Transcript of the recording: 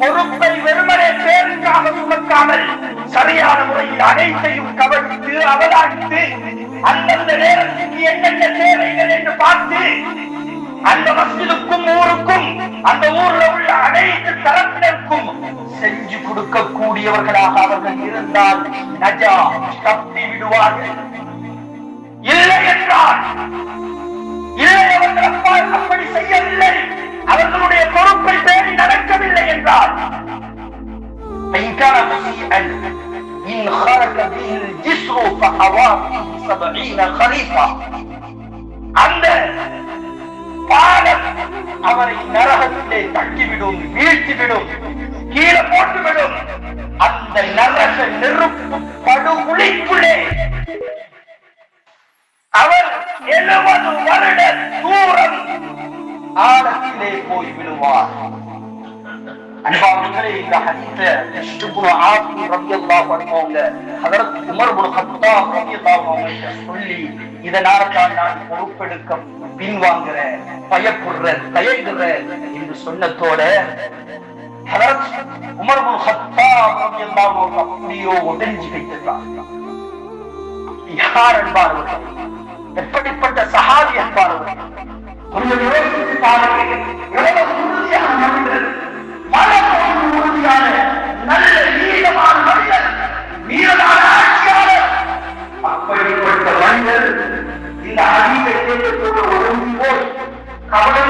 பொறுப்பை வெறுமனே பேருக்காக சுமக்காமல் சரியான முறையில் அனைத்தையும் கவனித்து அவதானித்து அந்தந்த நேரத்துக்கு என்னென்ன தேவைகள் என்று பார்த்து அந்த மஸ்ஜிதுக்கும் ஊருக்கும் அந்த ஊர்ல உள்ள அனைத்து தரப்பினருக்கும் செஞ்சு கொடுக்கக்கூடியவர்களாக அவர்கள் இருந்தால் நஜா தப்பி விடுவார்கள். இல்லை என்றால் إن كان مسيئا إن خرج به الجسر فحوى فيه سبعين خليفة அந்த பாலம் அவரை நரகத்திலே தட்டிவிடும் வீழ்த்திவிடும் கீழே போட்டுவிடும் அந்த நரக நெருப்பு படுகுழிக்குள்ளே அவர் எழுபது வருட தூரம் ஆழத்திலே போய் விடுவார் அன்பாளர்களே இந்த ஹதீஸ இப்னு ரலியல்லாஹு அன்ஹு அவங்க ஹஜரத் உமர் இப்னு கத்தாப் ரலியல்லாஹு அன்ஹு சொல்லி இதனால தான் நான் பொறுப்பெடுக்க பின்வாங்குற பயப்படுற தயங்குற என்று சொன்னதோட ஹஜரத் உமர் இப்னு கத்தாப் ரலியல்லாஹு அப்படியோ உடைஞ்சு வைத்திருந்தார் யார் அன்பானவர்கள் எப்படிப்பட்ட சஹாபி அன்பானவர்கள் দাঁড়িয়ে দেখতে তো ওজন দিবস। খাবার